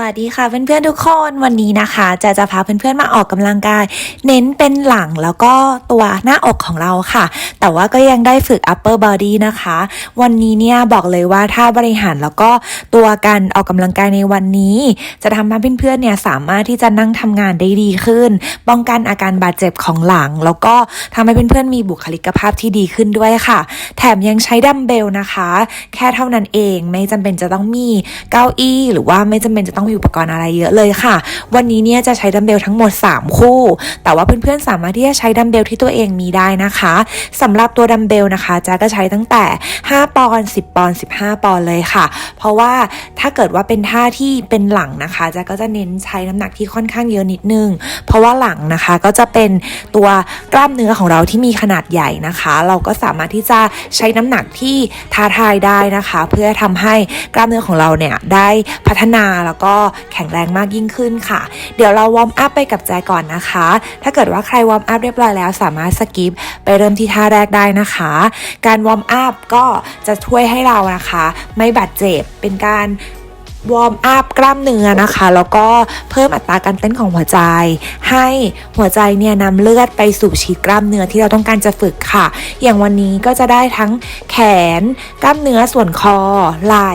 วัสดีค่ะเพื่อนๆทุกคนวันนี้นะคะจะจะพาเพื่อนๆมาออกกำลังกาย เน้นเป็นหลังแล้วก็ตัวหน้าอกของเราค่ะ แต่ว่าก็ยังได้ฝึก upper body นะคะ วันนี้เนี่ยบอกเลยว่าถ้าบริหารแล้วก็ตัวการออกกำลังกายในวันนี้ จะทำให้เพื่อนๆเนี่ยสามารถที่จะนั่งทำงานได้ดีขึ้น ป้องกันอาการบาดเจ็บของหลัง แล้วก็ทำให้เพื่อนๆมีบุคลิกภาพที่ดีขึ้นด้วยค่ะ แถมยังใช้ดัมเบลนะคะ แค่เท่านั้นเองไม่จำเป็นจะต้องมีเก้าอี้ หรือว่าไม่จำเป็นจะต้องมีอุปกรณ์อะไรเยอะเลยค่ะ วันนี้เนี่ยจะใช้ดัมเบลทั้งหมด 3 คู่ แต่ว่าเพื่อนๆสามารถที่จะใช้ดัมเบลที่ตัวเองมีได้นะคะสำหรับตัวดัมเบลนะคะจะก็ใช้ตั้งแต่ 5 ปอนด์10 ปอนด์15 ปอนด์เลยค่ะ เพราะว่าถ้าเกิดว่าเป็นท่าที่เป็นหลังนะคะจะก็จะเน้นใช้น้ำหนักที่ค่อนข้างเยอะนิดนึง เพราะว่าหลังนะคะก็จะเป็นตัวกล้ามเนื้อของเราที่มีขนาดใหญ่นะคะ เราก็สามารถที่จะใช้น้ำหนักที่ท้าทายได้นะคะ เพื่อทำให้กล้ามเนื้อของเราเนี่ยได้พัฒนาแล้วก็แข็งแรงมากยิ่งขึ้นค่ะ เดี๋ยวเราวอร์มอัพไปกับแจก่อนนะคะ ถ้าเกิดว่าใครวอร์มอัพเรียบร้อยแล้ว สามารถสกิปไปเริ่มที่ท่าแรกได้นะคะ การวอร์มอัพก็จะช่วยให้เรานะคะ ไม่บาดเจ็บเป็นการ วอร์มอัพกล้ามเนื้อนะคะ แล้วก็เพิ่มอัตราการเต้นของหัวใจ ให้หัวใจเนี่ยนำเลือดไปสู่ฉีดกล้ามเนื้อที่เราต้องการจะฝึกค่ะ อย่างวันนี้ก็จะได้ทั้งแขน กล้ามเนื้อส่วนคอ ไหล่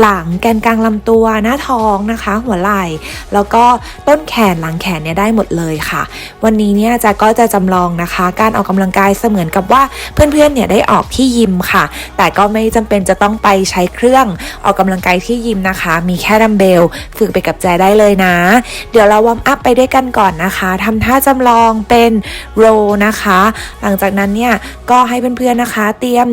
หลัง แกนกลางลำตัว หน้าท้องนะคะ หัวไหล่ แล้วก็ต้นแขนหลังแขนเนี่ยได้หมดเลยค่ะ วันนี้เนี่ยจะก็จะจำลองนะคะ การออกกำลังกายเสมือนกับว่าเพื่อนๆเนี่ยได้ออกที่ยิมค่ะ แต่ก็ไม่จำเป็นจะต้องไปใช้เครื่องออกกำลังกายที่ยิมนะคะมีแค่ดัมเบล ฝึกไปกับแจได้เลยนะ เดี๋ยวเราวอร์มอัพไปด้วยกันก่อนนะคะทำท่าจำลองเป็นโรนะคะ หลังจากนั้นเนี่ยก็ให้เพื่อนๆนะคะ เตรียม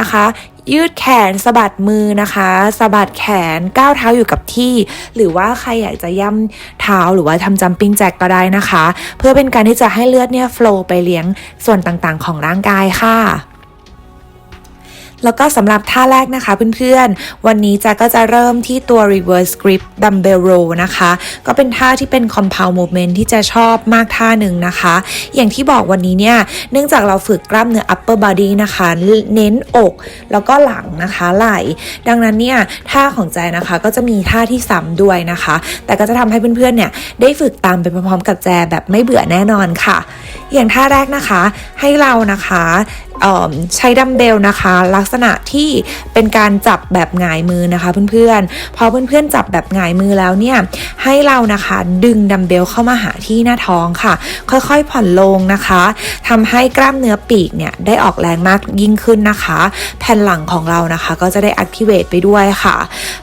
นะคะยืดแขนสะบัดมือนะคะสะบัดแขนก้าวเท้าอยู่กับที่ หรือว่าใครอยากจะย่ำเท้าหรือว่าทำจัมปิ้งแจ็คก็ได้นะคะ เพื่อเป็นการที่จะให้เลือดเนี่ยฟล w ไปเลี้ยงส่วนต่างๆ ของร่างกายค่ะ แล้วก็สำหรับท่าแรกนะคะเพื่อนๆ วันนี้จะก็จะเริ่มที่ตัว reverse grip dumbbell row นะคะ ก็เป็นท่าที่เป็น compound movement ที่จะชอบมากท่าหนึ่งนะคะ อย่างที่บอกวันนี้เนี่ย เนื่องจากเราฝึกกล้ามเนื้อ upper body นะคะ เน้นอก แล้วก็หลังนะคะไหล่ดังนั้นเนี่ย ท่าของใจนะคะก็จะมีท่าที่ซ้ำด้วยนะคะ แต่ก็จะทำให้เพื่อนๆเนี่ยได้ฝึกตามไปพร้อมๆกับแจแบบไม่เบื่อแน่นอนค่ะ อย่างท่าแรกนะคะให้เรานะคะ ใช้ดัมเบลนะคะ ลักษณะที่เป็นการจับแบบหงายมือนะคะเพื่อนๆพอเพื่อนๆจับแบบหงายมือแล้วเนี่ยให้เรานะคะดึงดัมเบลเข้ามาหาที่หน้าท้องค่ะ ค่อยๆผ่อนลงนะคะทำให้กล้ามเนื้อปีกเนี่ยได้ออกแรงมากยิ่งขึ้นนะคะ แผ่นหลังของเรานะคะ ก็จะได้ activate ไปด้วยค่ะ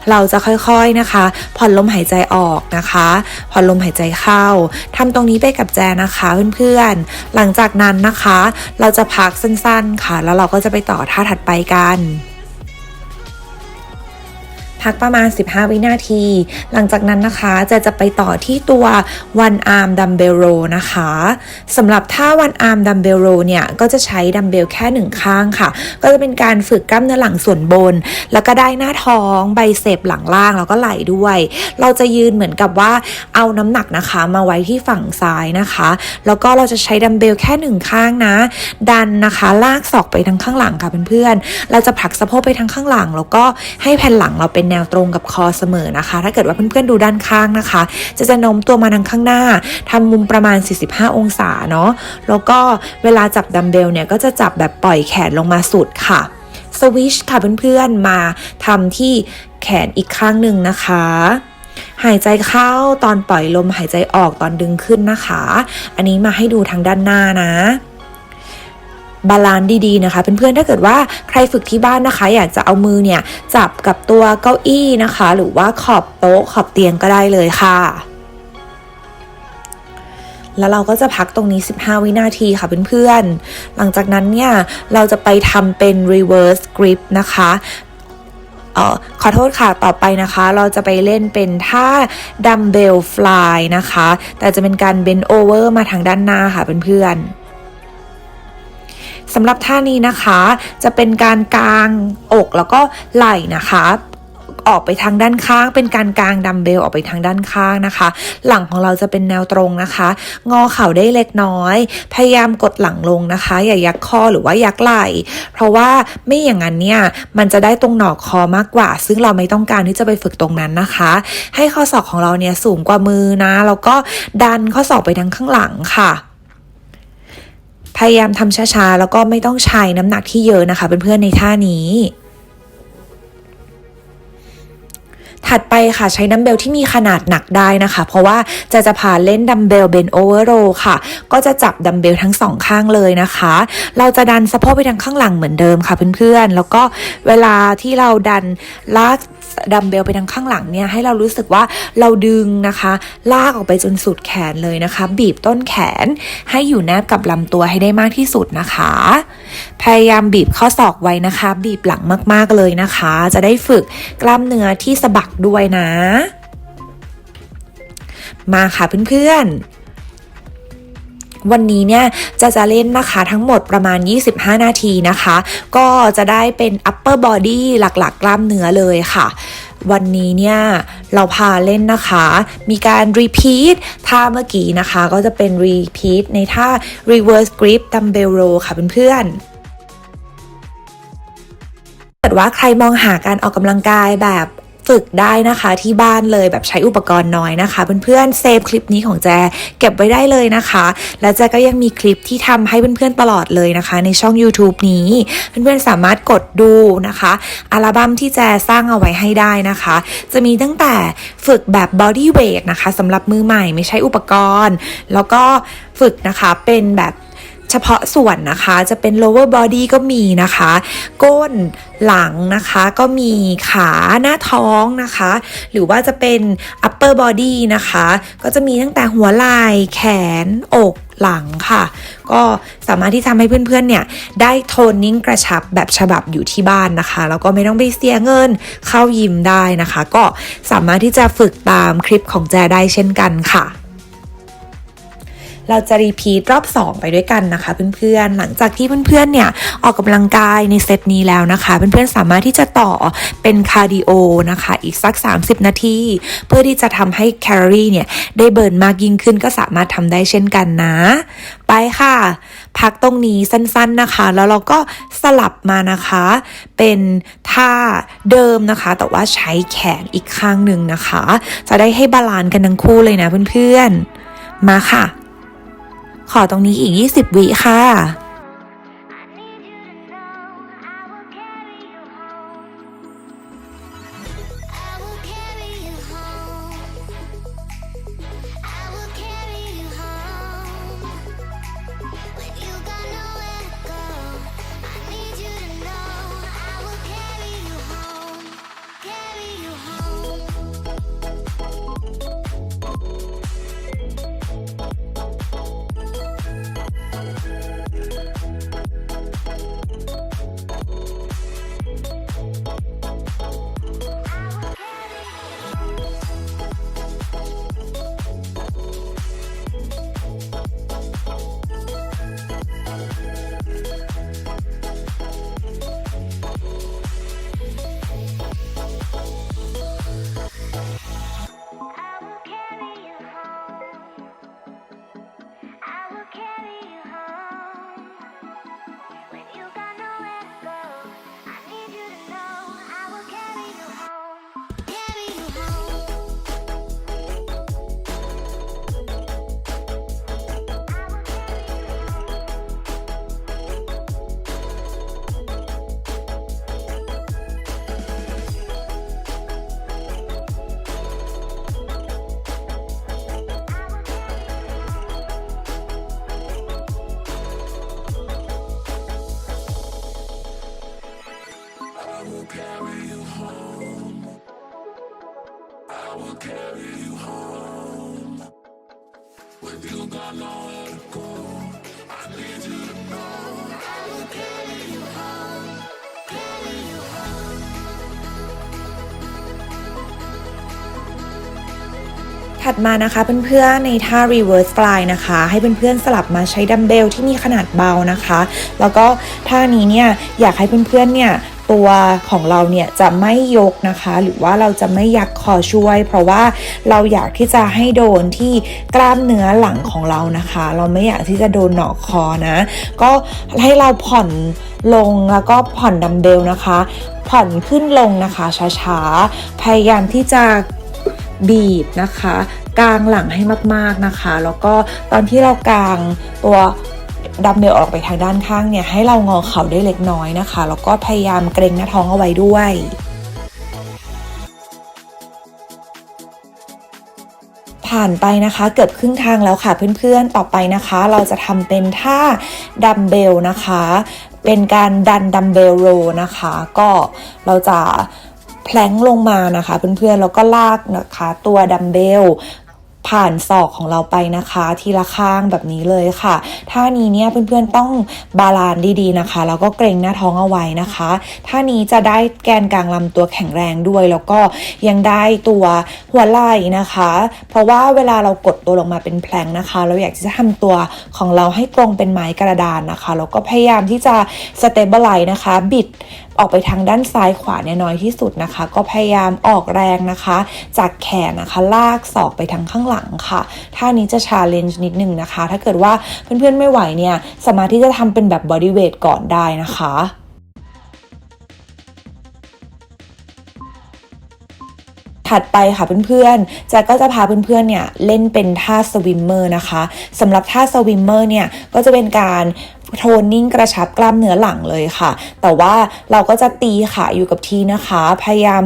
เราจะค่อยๆนะคะ ผ่อนลมหายใจออกนะคะ ผ่อนลมหายใจเข้าทำตรงนี้ไปกับแจนะคะเพื่อนๆหลังจากนั้นนะคะ เราจะพักสั้นๆค่ะ แล้วเราก็จะไปต่อท่าถัดไปกัน พักประมาณ 15 วินาที หลังจากนั้นนะคะจะจะไปต่อที่ตัว one arm dumbbell row นะคะสำหรับท่า one arm dumbbell row เนี่ย ก็จะใช้ดัมเบลแค่หนึ่งข้างค่ะ ก็จะเป็นการฝึกกล้ามเนื้อหลังส่วนบน แล้วก็ได้หน้าท้องใบเสพหลังล่างแล้วก็ไหล่ด้วย เราจะยืนเหมือนกับว่าเอาน้ำหนักนะคะมาไว้ที่ฝั่งซ้ายนะคะ แล้วก็เราจะใช้ดัมเบลแค่หนึ่งข้างนะ ดันนะคะลากศอกไปทางข้างหลังค่ะเพื่อนๆเราจะผลักสะโพกไปทางข้างหลัง แล้วก็ให้แผ่นหลังเราเป็นแนวตรงกับคอเสมอนะคะ ถ้าเกิดว่าเพื่อนๆดูด้านข้างนะคะ จะจะโน้มตัวมาทางข้างหน้าทำมุมประมาณ 45 องศาเนาะแล้วก็เวลาจับดัมเบลเนี่ยก็จะจับแบบปล่อยแขนลงมาสุดค่ะสวิชค่ะเพื่อนๆมาทำที่แขนอีกข้างหนึ่งนะคะ หายใจเข้าตอนปล่อยลมหายใจออกตอนดึงขึ้นนะคะ อันนี้มาให้ดูทางด้านหน้านะ บาลานซ์ดีๆนะคะเพื่อนๆถ้าเกิดว่าใครฝึกที่บ้านนะคะ อยากจะเอามือเนี่ยจับกับตัวเก้าอี้นะคะ หรือว่าขอบโต๊ะขอบเตียงก็ได้เลยค่ะแล้วเราก็จะพักตรงนี้ 15 วินาทีค่ะเพื่อนๆ หลังจากนั้นเนี่ย เราจะไปทำเป็น reverse grip นะคะเออขอโทษค่ะต่อไปนะคะ เราจะไปเล่นเป็นท่าดัมเบลฟลายนะคะ แต่จะเป็นการเบนโอเวอร์มาทางด้านหน้าค่ะเพื่อนๆ สำหรับท่านี้นะคะ จะเป็นการกางอกแล้วก็ไหล่นะคะออกไปทางด้านข้าง เป็นการกางดัมเบลออกไปทางด้านข้างนะคะ หลังของเราจะเป็นแนวตรงนะคะ งอเข่าได้เล็กน้อย พยายามกดหลังลงนะคะ อย่ายักคอหรือว่ายักไหล่ เพราะว่าไม่อย่างนั้นเนี่ยมันจะได้ตรงหนอกคอมากกว่า ซึ่งเราไม่ต้องการที่จะไปฝึกตรงนั้นนะคะ ให้ข้อศอกของเราเนี่ยสูงกว่ามือนะแล้วก็ดันข้อศอกไปทางข้างหลังค่ะ พยายามทำช้าๆ แล้วก็ไม่ต้องใช้น้ำหนักที่เยอะนะคะเพื่อนๆในท่านี้ ถัดไปค่ะใช้ดัมเบลที่มีขนาดหนักได้นะคะ เพราะว่าจะจะพาเล่นดัมเบลเบนโอเวอร์โรค่ะ ก็จะจับดัมเบลทั้งสองข้างเลยนะคะ เราจะดันสะโพกไปทางข้างหลังเหมือนเดิมค่ะเพื่อนๆ แล้วก็เวลาที่เราดันลาก ดัมเบลไปทางข้างหลังเนี่ยให้เรารู้สึกว่าเราดึงนะคะ ลากออกไปจนสุดแขนเลยนะคะ บีบต้นแขนให้อยู่แนบกับลำตัวให้ได้มากที่สุดนะคะ พยายามบีบข้อศอกไว้นะคะ บีบหลังมากๆเลยนะคะ จะได้ฝึกกล้ามเนื้อที่สะบักด้วยนะ มาค่ะเพื่อนๆ วันนี้เนี่ยจะจะเล่นนะคะทั้งหมดประมาณ 25 นาทีนะคะ ก็จะได้เป็น upper body หลักๆกล้ามเนื้อเลยค่ะวันนี้เนี่ยเราพาเล่นนะคะ มีการ repeat ท่าเมื่อกี้นะคะ ก็จะเป็น repeat ในท่า reverse grip dumbbell row ค่ะเพื่อนๆถ้าเกิดว่าใครมองหาการออกกำลังกายแบบ ฝึกได้นะคะที่บ้านเลยแบบใช้อุปกรณ์น้อยนะคะเพื่อนๆเซฟคลิปนี้ของแจเก็บไว้ได้เลยนะคะ และแจก็ยังมีคลิปที่ทำให้เพื่อนๆตลอดเลยนะคะ ในช่อง YouTube นี้เพื่อนๆสามารถกดดูนะคะอัลบั้มที่แจสร้างเอาไว้ให้ได้นะคะ จะมีตั้งแต่ฝึกแบบ body weight นะคะสำหรับมือใหม่ไม่ใช่อุปกรณ์ แล้วก็ฝึกนะคะเป็นแบบ เฉพาะส่วนนะคะจะเป็น lower body ก็มีนะคะ ก้นหลังนะคะก็มีขาหน้าท้องนะคะ หรือว่าจะเป็น upper body นะคะ ก็จะมีตั้งแต่หัวไหล่แขน อกหลังค่ะ ก็สามารถที่ทำให้เพื่อนๆเนี่ย ได้โทนนิ่งกระชับแบบฉบับอยู่ที่บ้านนะคะ แล้วก็ไม่ต้องไปเสียเงินเข้ายิมได้นะคะ ก็สามารถที่จะฝึกตามคลิปของแจได้เช่นกันค่ะ เราจะรีพีทรอบ 2 ไปด้วยกันนะคะเพื่อนๆ หลังจากที่เพื่อนๆ เนี่ยออกกำลังกายในเซตนี้แล้วนะคะ เพื่อนๆ สามารถที่จะต่อเป็นคาร์ดิโอนะคะ อีกสัก 30 นาที เพื่อที่จะทำให้แคลอรี่เนี่ยได้เบิร์นมากยิ่งขึ้นก็สามารถทำได้เช่นกันนะ ไปค่ะ พักตรงนี้สั้นๆนะคะ แล้วเราก็สลับมานะคะ เป็นท่าเดิมนะคะ แต่ว่าใช้แขนอีกข้างหนึ่งนะคะ จะได้ให้บาลานซ์กันทั้งคู่เลยนะเพื่อนๆ มาค่ะ ขอตรงนี้อีก 20 วิค่ะ ถัดมานะคะเพื่อนๆในท่า reverse fly นะคะ ให้เพื่อนๆสลับมาใช้ดัมเบลที่มีขนาดเบานะคะ แล้วก็ท่านี้เนี่ยอยากให้เพื่อนๆเนี่ย ตัวของเราเนี่ยจะไม่ยกนะคะ หรือว่าเราจะไม่ยักคอช่วย เพราะว่าเราอยากที่จะให้โดนที่กล้ามเนื้อหลังของเรานะคะ เราไม่อยากที่จะโดนหนอกคอนะ ก็ให้เราผ่อนลงแล้วก็ผ่อนดัมเบลนะคะ ผ่อนขึ้นลงนะคะช้าๆพยายามที่จะบีบนะคะกางหลังให้มากๆนะคะ แล้วก็ตอนที่เรากางตัว ดัมเบลออกไปทางด้านข้างเนี่ยให้เรางอเข่าได้เล็กน้อยนะคะ แล้วก็พยายามเกรงหน้าท้องเอาไว้ด้วยผ่านไปนะคะเกือบครึ่งทางแล้วค่ะเพื่อนๆ ต่อไปนะคะ เราจะทำเป็นท่าดัมเบลนะคะ เป็นการดันดัมเบลโรนะคะ ก็เราจะแพลงลงมานะคะเพื่อนๆ แล้วก็ลากนะคะตัวดัมเบล ผ่านศอกของเราไปนะคะ ทีละข้างแบบนี้เลยค่ะท่านี้เนี่ยเพื่อนๆต้องบาลานดีๆนะคะแล้วก็เกรงหน้าท้องเอาไว้นะคะท่านี้จะได้แกนกลางลำตัวแข็งแรงด้วย แล้วก็ยังได้ตัวหัวไหล่นะคะ เพราะว่าเวลาเรากดตัวลงมาเป็นแพลงนะคะ เราอยากจะทำตัวของเราให้ตรงเป็นไม้กระดานนะคะแล้วก็พยายามที่จะสเตเบลไลนะคะ บิด ออกไปทางด้านซ้ายขวาเนี่ยน้อยที่สุดนะคะ ก็พยายามออกแรงนะคะ จากแขนนะคะลากศอกไปทางข้างหลังค่ะท่านี้จะชาเลนจ์นิดนึงนะคะ ถ้าเกิดว่าเพื่อนๆไม่ไหวเนี่ยสามารถที่จะทำเป็นแบบบอดี้เวทก่อนได้นะคะ ถัดไปค่ะเพื่อนๆแจะก็จะพาเพื่อนๆเนี่ยเล่นเป็นท่าสวิมเมอร์นะคะสำหรับท่าสวิมเมอร์เนี่ยก็จะเป็นการโทนนิ่งกระชับกล้ามเนื้อหลังเลยค่ะ แต่ว่าเราก็จะตีขาอยู่กับที่นะคะ พยายาม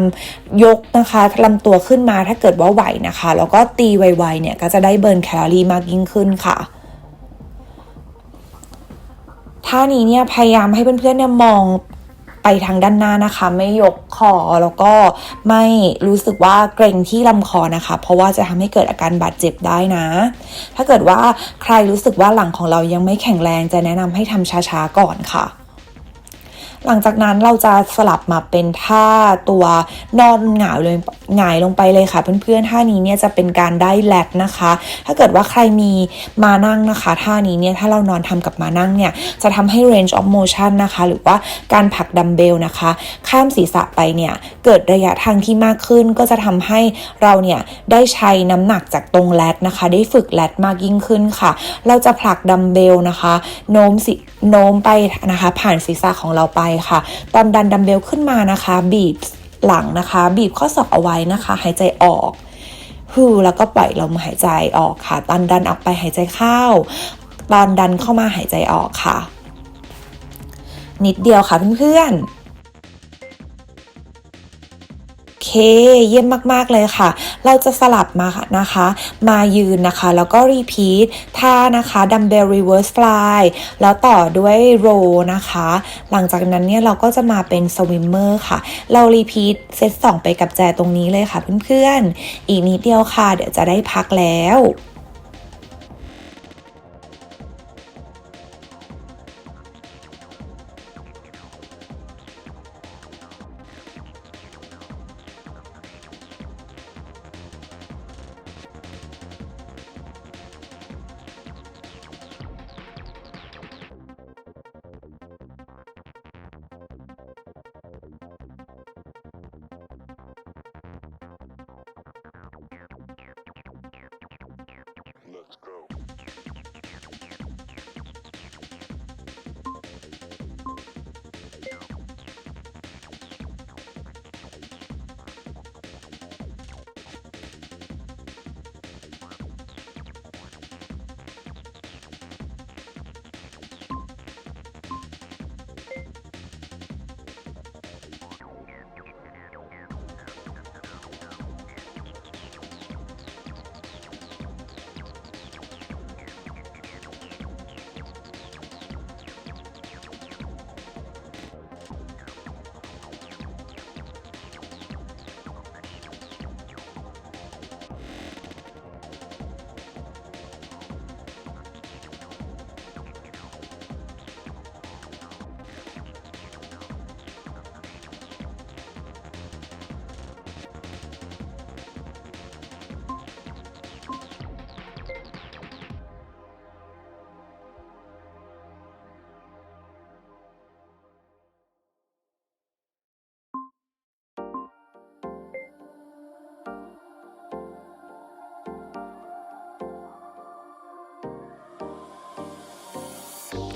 ยกนะคะลำตัวขึ้นมาถ้าเกิดว่าไหวนะคะ แล้วก็ตีไวๆเนี่ยก็จะได้เบิร์นแคลอรี่มากยิ่งขึ้นค่ะท่านี้เนี่ยพยายามให้เพื่อนๆเนี่ยมอง ไปทางด้านหน้านะคะ ไม่ยกคอแล้วก็ไม่รู้สึกว่าเกรงที่ลำคอนะคะ เพราะว่าจะทำให้เกิดอาการบาดเจ็บได้นะ ถ้าเกิดว่าใครรู้สึกว่าหลังของเรายังไม่แข็งแรงจะแนะนำให้ทำช้าๆก่อนค่ะ หลังจากนั้นเราจะสลับมาเป็นท่าตัวนอนหงายเลยหงายลงไปเลยค่ะ เพื่อนๆท่านี้เนี่ยจะเป็นการได้แลกนะคะ ถ้าเกิดว่าใครมีมานั่งนะคะ ท่านี้เนี่ยถ้าเรานอนทำกับมานั่งเนี่ยจะทำให้ range of motion นะคะ หรือว่าการผลักดัมเบลนะคะ ข้ามศีรษะไปเนี่ยเกิดระยะทางที่มากขึ้นก็จะทำให้เราเนี่ยได้ใช้น้ำหนักจากตรงแลตนะคะ ได้ฝึกแลตมากยิ่งขึ้นค่ะ เราจะผลักดัมเบลนะคะโน้มสิ โน้มไปนะคะ ผ่านศีรษะของเราไปค่ะ ตอนดันดัมเบลขึ้นมานะคะ บีบหลังนะคะ บีบข้อศอกเอาไว้นะคะ หายใจออกฮูแล้วก็ปล่อยลมหายใจออกค่ะ ตอนดันออกไปหายใจเข้า ตอนดันเข้ามาหายใจออกค่ะ นิดเดียวค่ะเพื่อนๆ เค เยี่ยมมาก ๆ เลยค่ะ เราจะสลับมาค่ะนะคะ มายืนนะคะ แล้วก็รีพีทท่านะคะดัมเบลรีเวิร์สฟลายแล้วต่อด้วยโรนะคะ หลังจากนั้นเนี่ยเราก็จะมาเป็นสวิมเมอร์ค่ะ เรารีพีทเซตสองไปกับแจตรงนี้เลยค่ะเพื่อนๆ อีกนิดเดียวค่ะ เดี๋ยวจะได้พักแล้ว Let's go.「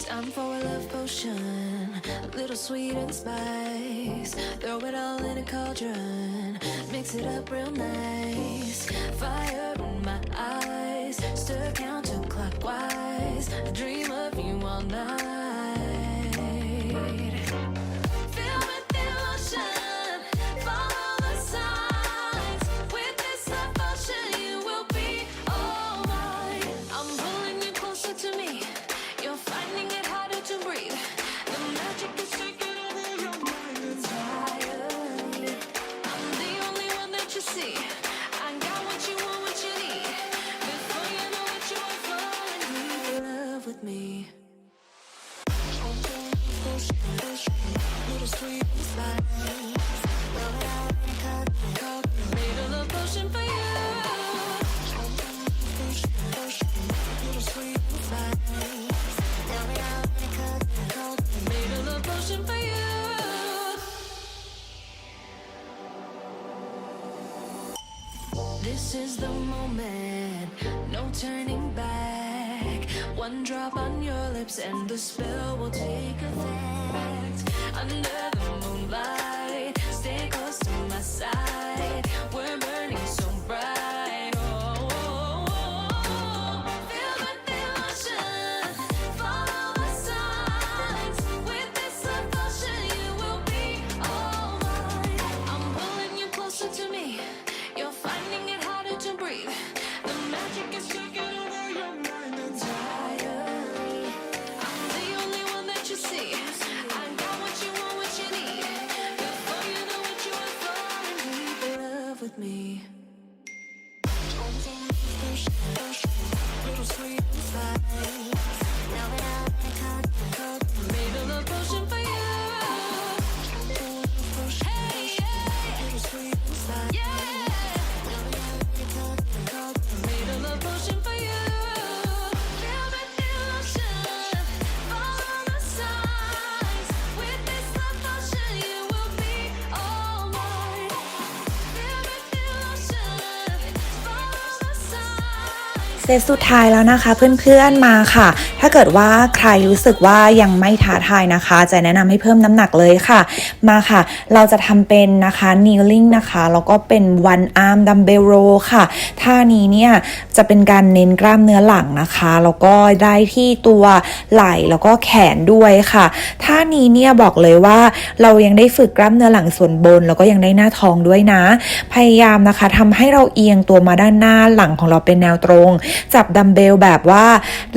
Time for a love potion, a little sweet and spice. Throw it all in a cauldron, mix it up real nice. Fire in my eyes, stir counterclockwise. I dream of you all night. เซตสุดท้ายแล้วนะคะเพื่อนๆมาค่ะ ถ้าเกิดว่าใครรู้สึกว่ายังไม่ท้าทายนะคะ จะแนะนำให้เพิ่มน้ำหนักเลยค่ะ มาค่ะ เราจะทำเป็นนะคะ kneeling นะคะแล้วก็เป็น one arm dumbbell row ค่ะท่านี้เนี่ยจะเป็นการเน้นกล้ามเนื้อหลังนะคะแล้วก็ได้ที่ตัวไหล่แล้วก็แขนด้วยค่ะท่านี้เนี่ยบอกเลยว่าเรายังได้ฝึกกล้ามเนื้อหลังส่วนบน แล้วก็ยังได้หน้าท้องด้วยนะ พยายามนะคะทำให้เราเอียงตัวมาด้านหน้าหลังของเราเป็นแนวตรงจับดัมเบลแบบว่า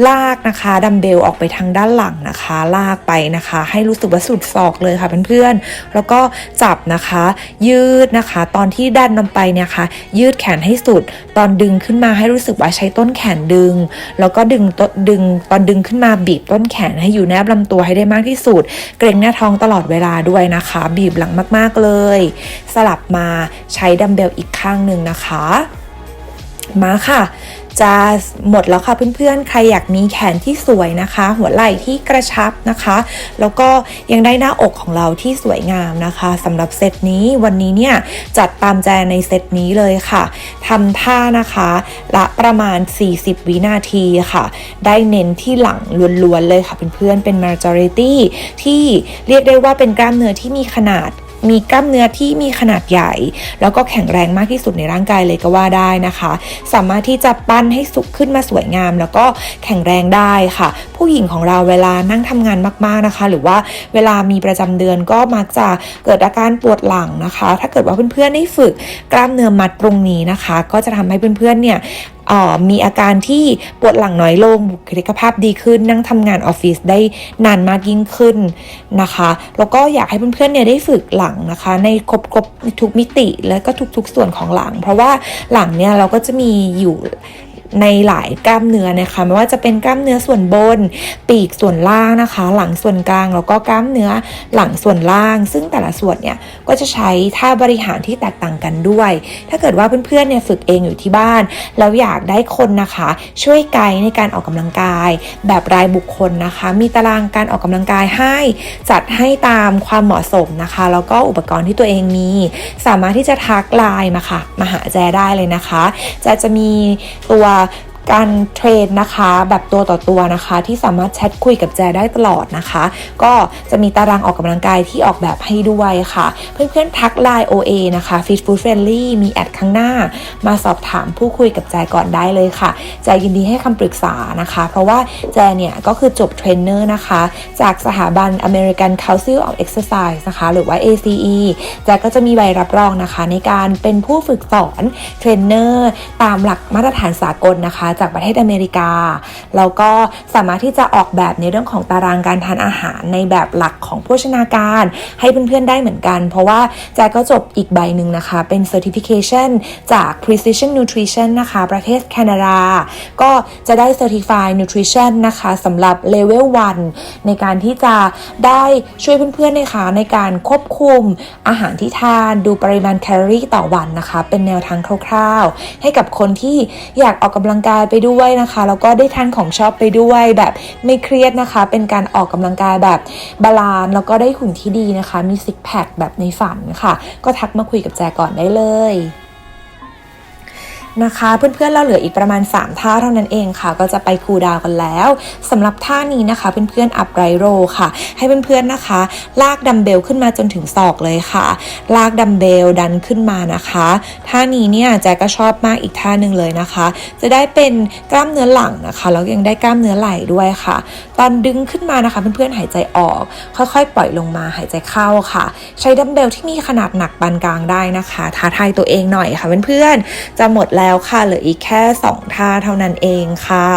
ลากนะคะดัมเบลออกไปทางด้านหลังนะคะ ลากไปนะคะ ให้รู้สึกว่าสุดศอกเลยค่ะเพื่อนๆแล้วก็จับนะคะ ยืดนะคะ ตอนที่ดันลงไปเนี่ยค่ะ ยืดแขนให้สุด ตอนดึงขึ้นมาให้รู้สึกว่าใช้ต้นแขนดึง แล้วก็ดึงต้นดึงตอนดึงขึ้นมาบีบต้นแขนให้อยู่แนบลำตัวให้ได้มากที่สุด เกรงหน้าท้องตลอดเวลาด้วยนะคะ บีบหลังมากๆเลย สลับมาใช้ดัมเบลอีกข้างหนึ่งนะคะ มาค่ะ จะหมดแล้วค่ะเพื่อนๆ ใครอยากมีแขนที่สวยนะคะ หัวไหล่ที่กระชับนะคะ แล้วก็ยังได้หน้าอกของเราที่สวยงามนะคะสำหรับเซตนี้วันนี้เนี่ยจัดตามใจในเซตนี้เลยค่ะทำท่านะคะละประมาณ 40 วินาทีค่ะ ได้เน้นที่หลังล้วนๆเลยค่ะเพื่อนๆเป็น majority ที่เรียกได้ว่าเป็นกล้ามเนื้อที่มีขนาด มีกล้ามเนื้อที่มีขนาดใหญ่ แล้วก็แข็งแรงมากที่สุดในร่างกายเลยก็ว่าได้นะคะ สามารถที่จะปั้นให้สุกขึ้นมาสวยงาม แล้วก็แข็งแรงได้ค่ะ ผู้หญิงของเราเวลานั่งทำงานมากๆนะคะ หรือว่าเวลามีประจำเดือนก็มักจะเกิดอาการปวดหลังนะคะ ถ้าเกิดว่าเพื่อนๆได้ฝึกกล้ามเนื้อมัดตรงนี้นะคะ ก็จะทำให้เพื่อนๆเนี่ย มีอาการที่ปวดหลังน้อยลงบุคลิกภาพดีขึ้น นั่งทำงานออฟฟิศได้นานมากยิ่งขึ้นนะคะ แล้วก็อยากให้เพื่อนๆเนี่ยได้ฝึกหลังนะคะ ในครบครบทุกมิติแล้วก็ทุกๆ ส่วนของหลัง เพราะว่าหลังเนี่ยเราก็จะมีอยู่ ในหลายกล้ามเนื้อนะคะไม่ว่าจะเป็นกล้ามเนื้อส่วนบน ปีกส่วนล่างนะคะ หลังส่วนกลางแล้วก็กล้ามเนื้อหลังส่วนล่าง ซึ่งแต่ละส่วนเนี่ยก็จะใช้ท่าบริหารที่แตกต่างกันด้วย ถ้าเกิดว่าเพื่อนๆเนี่ยฝึกเองอยู่ที่บ้านแล้วอยากได้คนนะคะ ช่วยไกด์ในการออกกำลังกาย แบบรายบุคคลนะคะ มีตารางการออกกำลังกายให้จัดให้ตามความเหมาะสมนะคะ แล้วก็อุปกรณ์ที่ตัวเองมี สามารถที่จะทักไลน์มาค่ะมาหาแจได้เลยนะคะแจจะมีตัว다 การเทรนนะคะ แบบตัวต่อตัวนะคะ ที่สามารถแชทคุยกับแจได้ตลอดนะคะ ก็จะมีตารางออกกำลังกายที่ออกแบบให้ด้วยค่ะ เพื่อนๆทัก Line OA นะคะ Fit Food Friendly มีแอดข้างหน้า มาสอบถามผู้คุยกับแจก่อนได้เลยค่ะแจยินดีให้คำปรึกษานะคะ เพราะว่าแจเนี่ยก็คือจบเทรนเนอร์นะคะ จากสถาบัน American Council of Exercise นะคะ หรือว่า ACE แจก็จะมีใบรับรองนะคะ ในการเป็นผู้ฝึกสอนเทรนเนอร์ตามหลักมาตรฐานสากลนะคะจากประเทศอเมริกา แล้วก็สามารถที่จะออกแบบในเรื่องของตารางการทานอาหารในแบบหลักของโภชนาการ ให้เพื่อนๆได้เหมือนกัน เพราะว่าแจก็จบอีกใบหนึ่งนะคะ เป็น Certification จาก Precision Nutrition นะคะ ประเทศแคนาดา ก็จะได้ Certified Nutrition นะคะสำหรับ Level 1 ในการที่จะได้ช่วยเพื่อนๆนะคะในการควบคุมอาหารที่ทานดูปริมาณแคลอรี่ต่อวันนะคะ เป็นแนวทางคร่าวๆ ให้กับคนที่อยากออกกำลังกายายไปด้วยนะคะ แล้วก็ได้ทานของชอบไปด้วยแบบไม่เครียดนะคะ เป็นการออกกำลังกายแบบบาลานแล้วก็ได้หุ่นที่ดีนะคะ มีซิกแพคแบบในฝันค่ะ ก็ทักมาคุยกับแจก่อนได้เลย นะคะ เพื่อนๆเราเหลืออีกประมาณ 3 ท่าเท่านั้นเองค่ะ ก็จะไปคูลดาวกันแล้วสำหรับท่านี้นะคะ เพื่อนๆอัพไรโรค่ะ ให้เพื่อนๆนะคะ ลากดัมเบลขึ้นมาจนถึงศอกเลยค่ะ ลากดัมเบลดันขึ้นมานะคะ ท่านี้เนี่ยแจก็ชอบมากอีกท่าหนึ่งเลยนะคะ จะได้เป็นกล้ามเนื้อหลังนะคะแล้วยังได้กล้ามเนื้อไหล่ด้วยค่ะ ตอนดึงขึ้นมานะคะ เพื่อนๆหายใจออก ค่อยๆ ปล่อยลงมาหายใจเข้าค่ะ ใช้ดัมเบลที่มีขนาดหนักปานกลางได้นะคะท้าทายตัวเองหน่อยค่ะเพื่อนๆจะหมดแล้วแล้วค่ะเหลืออีกแค่ 2 ท่าเท่านั้นเองค่ะ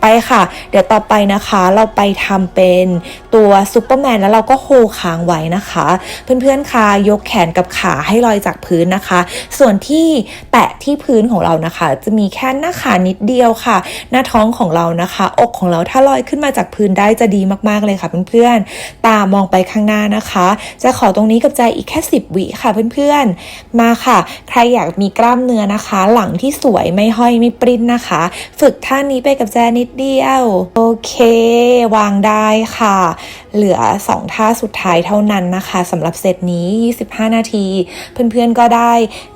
ไปค่ะ เดี๋ยวต่อไปนะคะเราไปทำเป็นตัวซูเปอร์แมนแล้วเราก็โฮค้างไว้นะคะ เพื่อนๆค่ะยกแขนกับขาให้ลอยจากพื้นนะคะ ส่วนที่แตะที่พื้นของเรานะคะ จะมีแค่หน้าขานิดเดียวค่ะ หน้าท้องของเรานะคะ อกของเราถ้าลอยขึ้นมาจากพื้นได้จะดีมากๆเลยค่ะเพื่อนๆตามองไปข้างหน้านะคะ จะขอตรงนี้กับใจอีกแค่ 10 วิค่ะเพื่อนๆมาค่ะ ใครอยากมีกล้ามเนื้อนะคะหลังที่สวยไม่ห้อยไม่ปริ้นนะคะ ฝึกท่านี้ไปกับแจนิดเดียว โอเค วางได้ค่ะ เหลือ 2 ท่าสุดท้ายเท่านั้นนะคะสำหรับเซตนี้ 25 นาที เพื่อนๆก็ได้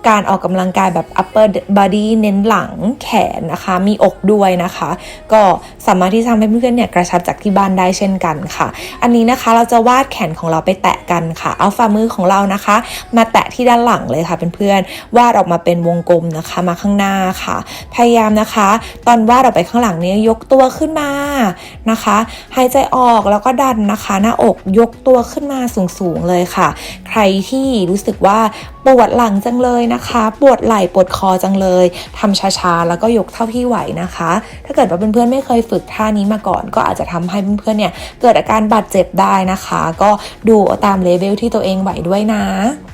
การออกกำลังกายแบบ upper body เน้นหลังแขนนะคะ มีอกด้วยนะคะ ก็สามารถที่จะทำให้เพื่อนๆเนี่ยกระชับจากที่บ้านได้เช่นกันค่ะ อันนี้นะคะเราจะวาดแขนของเราไปแตะกันค่ะ เอาฝ่ามือของเรานะคะ มาแตะที่ด้านหลังเลยค่ะเพื่อนๆวาดออกมาเป็นวงกลมนะคะมาข้างหน้าค่ะ พยายามนะคะ ตอนวาดออกไปข้างหลังเนี้ยยกตัวขึ้นมานะคะ หายใจออกแล้วก็ดันนะคะ หน้าอกยกตัวขึ้นมาสูงๆเลยค่ะ ใครที่รู้สึกว่าปวดหลังจังเลยนะคะ ปวดไหล่ปวดคอจังเลยทำช้าๆแล้วก็ยกเท่าที่ไหวนะคะ ถ้าเกิดว่าเพื่อนๆไม่เคยฝึกท่านี้มาก่อน ก็อาจจะทำให้เพื่อนๆเนี่ยเกิดอาการบาดเจ็บได้นะคะ ก็ดูตามเลเวลที่ตัวเองไหวด้วยนะ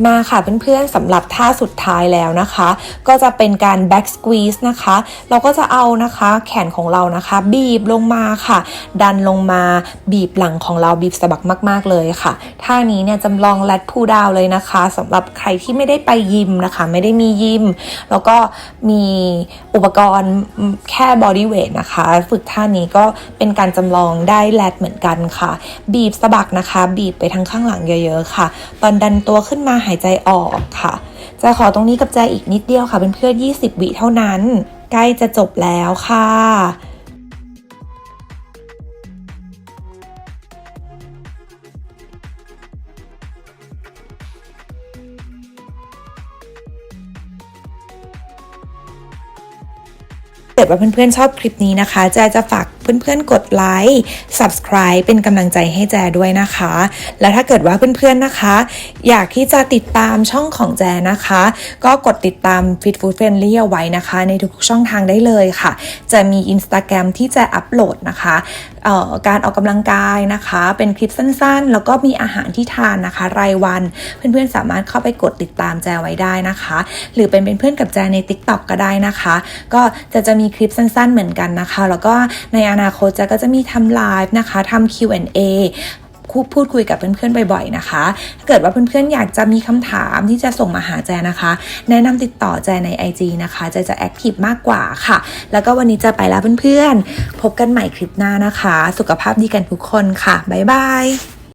มาค่ะเพื่อนๆสำหรับท่าสุดท้ายแล้วนะคะ ก็จะเป็นการ back squeeze นะคะ เราก็จะเอานะคะแขนของเรานะคะ บีบลงมาค่ะ ดันลงมาบีบหลังของเราบีบสะบักมาก ๆ เลยค่ะท่านี้เนี่ยจำลองแรดพูดาวเลยนะคะสำหรับใครที่ไม่ได้ไปยิมนะคะ ไม่ได้มียิม แล้วก็มีอุปกรณ์แค่บอดี้เวทนะคะ ฝึกท่านี้ก็เป็นการจำลองได้แรดเหมือนกันค่ะ บีบสะบักนะคะ บีบไปทางข้างหลังเยอะ ๆ ค่ะ ตอนดันตัวขึ้นมาหายใจออกค่ะ จะขอตรงนี้กับใจอีกนิดเดียวค่ะเป็นเพื่อนๆ20 วิเท่านั้น ใกล้จะจบแล้วค่ะ กิดว่าเพื่อนๆชอบคลิปนี้นะคะ แจจะฝากเพื่อนๆกดไลค์ subscribe เป็นกำลังใจให้แจด้วยนะคะ แล้วถ้าเกิดว่าเพื่อนๆนะคะ อยากที่จะติดตามช่องของแจนะคะ ก็กดติดตาม Fit Food Friendly เอาไว้นะคะ ในทุกช่องทางได้เลยค่ะ จะมี Instagram ที่จะอัปโหลดนะคะ การออกกำลังกายนะคะ เป็นคลิปสั้นๆ แล้วก็มีอาหารที่ทานนะคะ รายวันเพื่อนๆสามารถเข้าไปกดติดตามแจไว้ได้นะคะ หรือเป็นเป็นเพื่อนกับแจใน TikTok ก็ได้นะคะ ก็จะจะมีคลิปสั้นๆเหมือนกันนะคะ แล้วก็ในอนาคตแจะก็จะมีทำไลฟ์นะคะทำ Q&A พูดคุยกับเพื่อนๆบ่อยๆนะคะ ถ้าเกิดว่าเพื่อนๆอยากจะมีคำถามที่จะส่งมาหาแจนะคะ แนะนำติดต่อแจใน IG นะคะแจจะแอคทีฟมากกว่าค่ะ แล้วก็วันนี้จะไปแล้วเพื่อนๆ พบกันใหม่คลิปหน้านะคะ สุขภาพดีกันทุกคนค่ะบ๊ายบาย